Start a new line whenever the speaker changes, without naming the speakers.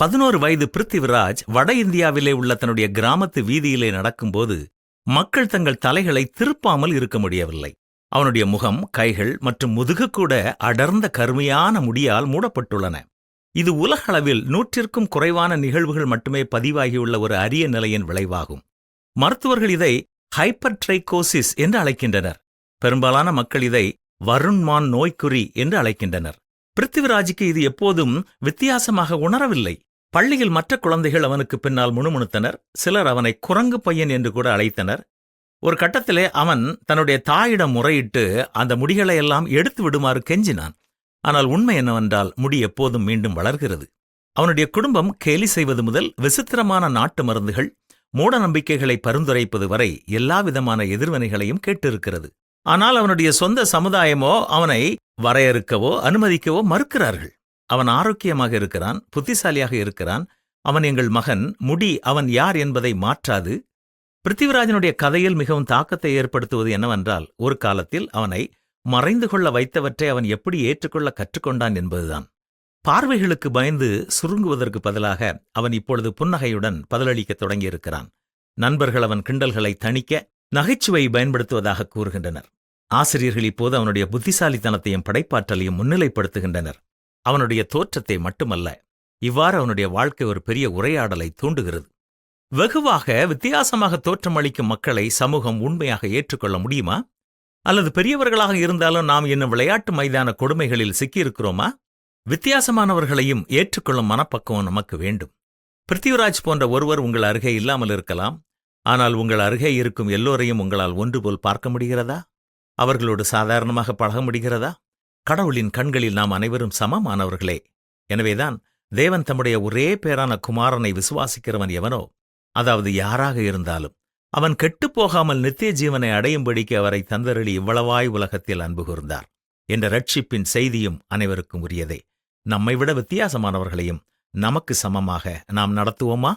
பதினோரு வயது பிருத்திவிராஜ் வட இந்தியாவிலே உள்ள தன்னுடைய கிராமத்து வீதியிலே நடக்கும்போது மக்கள் தங்கள் தலைகளை திருப்பாமல் இருக்க முடியவில்லை. அவனுடைய முகம் கைகள் மற்றும் முதுகு கூட அடர்ந்த கருமையான முடியால் மூடப்பட்டுள்ளன. இது உலகளவில் நூற்றிற்கும் குறைவான நிகழ்வுகள் மட்டுமே பதிவாகியுள்ள ஒரு அரிய நிலையின் விளைவாகும். மருத்துவர்கள் இதை ஹைப்பர்ட்ரைகோசிஸ் என்று அழைக்கின்றனர். பெரும்பாலான மக்கள் இதை வருண்மான் நோய்க்குறி என்று அழைக்கின்றனர். பிருத்திவிராஜுக்கு இது எப்போதும் வித்தியாசமாக உணரவில்லை. பள்ளியில் மற்ற குழந்தைகள் அவனுக்கு பின்னால் முணுமுணுத்தனர். சிலர் அவனை குரங்கு பையன் என்று கூட அழைத்தனர். ஒரு கட்டத்திலே அவன் தன்னுடைய தாயிடம் முறையிட்டு அந்த முடிகளை எல்லாம் எடுத்து விடுமாறு கெஞ்சினான். ஆனால் உண்மை என்னவென்றால் முடி எப்போதும் மீண்டும் வளர்கிறது. அவனுடைய குடும்பம் கேலி செய்வது முதல் விசித்திரமான நாட்டு மருந்துகள் மூட நம்பிக்கைகளை பரிந்துரைப்பது வரை எல்லாவிதமான எதிர்வினைகளையும் கேட்டிருக்கிறது. ஆனால் அவனுடைய சொந்த சமுதாயமோ அவனை வரையறுக்கவோ அனுமதிக்கவோ மறுக்கிறார்கள். அவன் ஆரோக்கியமாக இருக்கிறான் புத்திசாலியாக இருக்கிறான். அவன் எங்கள் மகன் முடி அவன் யார் என்பதை மாற்றாது. பிருத்திவிராஜனுடைய கதையில் மிகவும் தாக்கத்தை ஏற்படுத்துவது என்னவென்றால் ஒரு காலத்தில் அவனை மறைந்து கொள்ள வைத்தவற்றை அவன் எப்படி ஏற்றுக்கொள்ள கற்றுக்கொண்டான் என்பதுதான். பார்வைகளுக்கு பயந்து சுருங்குவதற்கு பதிலாக அவன் இப்பொழுது புன்னகையுடன் பதிலளிக்கத் தொடங்கியிருக்கிறான். நண்பர்கள் அவன் கிண்டல்களை தணிக்க நகைச்சுவை பயன்படுத்துவதாக கூறுகின்றனர். ஆசிரியர்கள் இப்போது அவனுடைய புத்திசாலித்தனத்தையும் படைப்பாற்றலையும் முன்னிலைப்படுத்துகின்றனர். அவனுடைய தோற்றத்தை மட்டுமல்ல இவ்வாறு அவனுடைய வாழ்க்கை ஒரு பெரிய உரையாடலை தூண்டுகிறது. வெகுவாக வித்தியாசமாக தோற்றமளிக்கும் மக்களை சமூகம் உண்மையாக ஏற்றுக்கொள்ள முடியுமா? அல்லது பெரியவர்களாக இருந்தாலும் நாம் இன்னும் விளையாட்டு மைதான கொடுமைகளில் சிக்கியிருக்கிறோமா? வித்தியாசமானவர்களையும் ஏற்றுக்கொள்ளும் மனப்பக்குவம் நமக்கு வேண்டும். பிருத்திவிராஜ் போன்ற ஒருவர் உங்கள் அருகே இல்லாமல் இருக்கலாம். ஆனால் உங்கள் அருகே இருக்கும் எல்லோரையும் உங்களால் ஒன்று போல் பார்க்க முடிகிறதா? அவர்களோடு சாதாரணமாக பழக முடிகிறதா? கடவுளின் கண்களில் நாம் அனைவரும் சமமானவர்களே. எனவேதான் தேவன் தம்முடைய ஒரே பேரான குமாரனை விசுவாசிக்கிறவன் எவனோ அதாவது யாராக இருந்தாலும் அவன் கெட்டுப் போகாமல் நித்திய ஜீவனை அடையும்படிக்கு அவரை தந்தருளி இவ்வளவாய் உலகத்தில் அன்பு கூர்ந்தார். என்ற ரட்சிப்பின் செய்தியும் அனைவருக்கும் உரியதே. நம்மை விட வித்தியாசமானவர்களையும் நமக்கு சமமாக நாம் நடத்துவோமா?